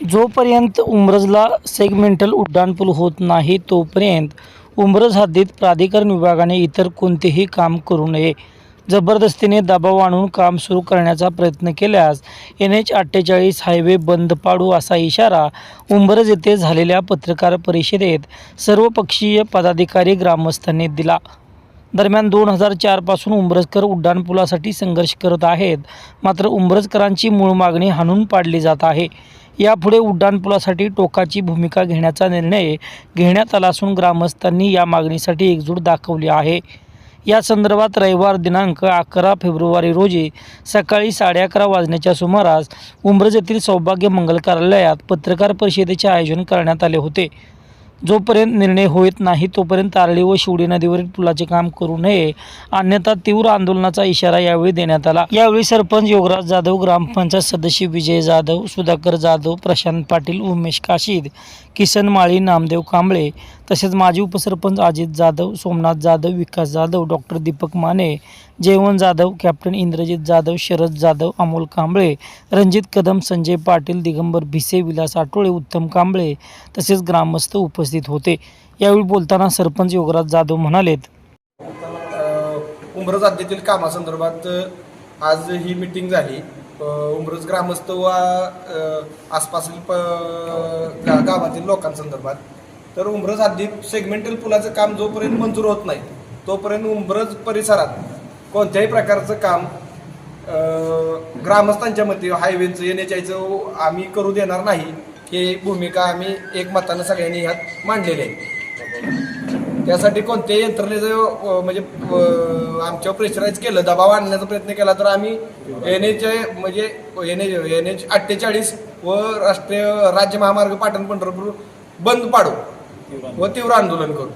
जोपर्यंत उमरजला सेगमेंटल उड्डाणपूल होत नाही तोपर्यंत उमरज हद्दीत प्राधिकरण विभागाने इतर कोणतेही काम करू नये. जबरदस्तीने दबाव आणून काम सुरू करण्याचा प्रयत्न केल्यास एन एच अठ्ठेचाळीस हायवे बंद पाडू असा इशारा उंबरज येथे झालेल्या पत्रकार परिषदेत सर्वपक्षीय पदाधिकारी ग्रामस्थांनी दिला. दरम्यान दोन हजार चारपासून उंबरजकर उड्डाणपुलासाठी संघर्ष करत आहेत मात्र उंबरजकरांची मूळ मागणी हाणून पाडली जात आहे. यापुढे उड्डाणपुलासाठी टोकाची भूमिका घेण्याचा निर्णय घेण्यात आला असून ग्रामस्थांनी या मागणीसाठी एकजूट दाखवली आहे. या संदर्भात रविवार दिनांक अकरा फेब्रुवारी रोजी सकाळी साडे अकरा वाजण्याच्या सुमारास उंब्रज येथील सौभाग्य मंगल कार्यालयात पत्रकार परिषदेचे आयोजन करण्यात आले होते. जोपर्यंत निर्णय होत नाही तोपर्यंत तारळी व शिवडी नदीवरील पुलाचे काम करू नये. अन्यथा तीव्र आंदोलनाचा इशारा यावेळी देण्यात आला. यावेळी सरपंच योगराज जाधव ग्रामपंचायत सदस्य विजय जाधव सुधाकर जाधव प्रशांत पाटील उमेश काशीद किशन माळी नामदेव कांबळे तसेच माजी उपसरपंच अजित जाधव सोमनाथ जाधव विकास जाधव डॉक्टर दीपक माने जयवंत जाधव कॅप्टन इंद्रजित जाधव शरद जाधव अमोल कांबळे रणजित कदम संजय पाटील दिगंबर भिसे विलास आठोळे उत्तम कांबळे तसेच ग्रामस्थ उपस्थित होते. यावेळी बोलताना सरपंच योगराज जाधव म्हणालेत उमरज कामासंदर्भात आज ही मिटिंग झाली. उमरज ग्रामस्थ व आसपासील प गा- गावातील लोकांसंदर्भात. तर उमरज हद्दीत सेगमेंटल पुलाचं काम जोपर्यंत मंजूर होत नाही तोपर्यंत उमरज परिसरात कोणत्याही प्रकारचं काम ग्रामस्थांच्या मते हायवेचं येण्याच्याचं आम्ही करू देणार नाही ही भूमिका आम्ही एकमतानं सगळ्यांनी ह्यात मांडलेली आहे. त्यासाठी कोणत्याही यंत्रणेचं अ, म्हणजे अ, आमच्यावर प्रेशराईज केलं दबाव आणण्याचा प्रयत्न केला तर आम्ही एन एच म्हणजे एन एच एन एच अठ्ठेचाळीस व राष्ट्रीय राज्य महामार्ग पाटण पंढरपूर बंद पाडू व तीव्र आंदोलन करू.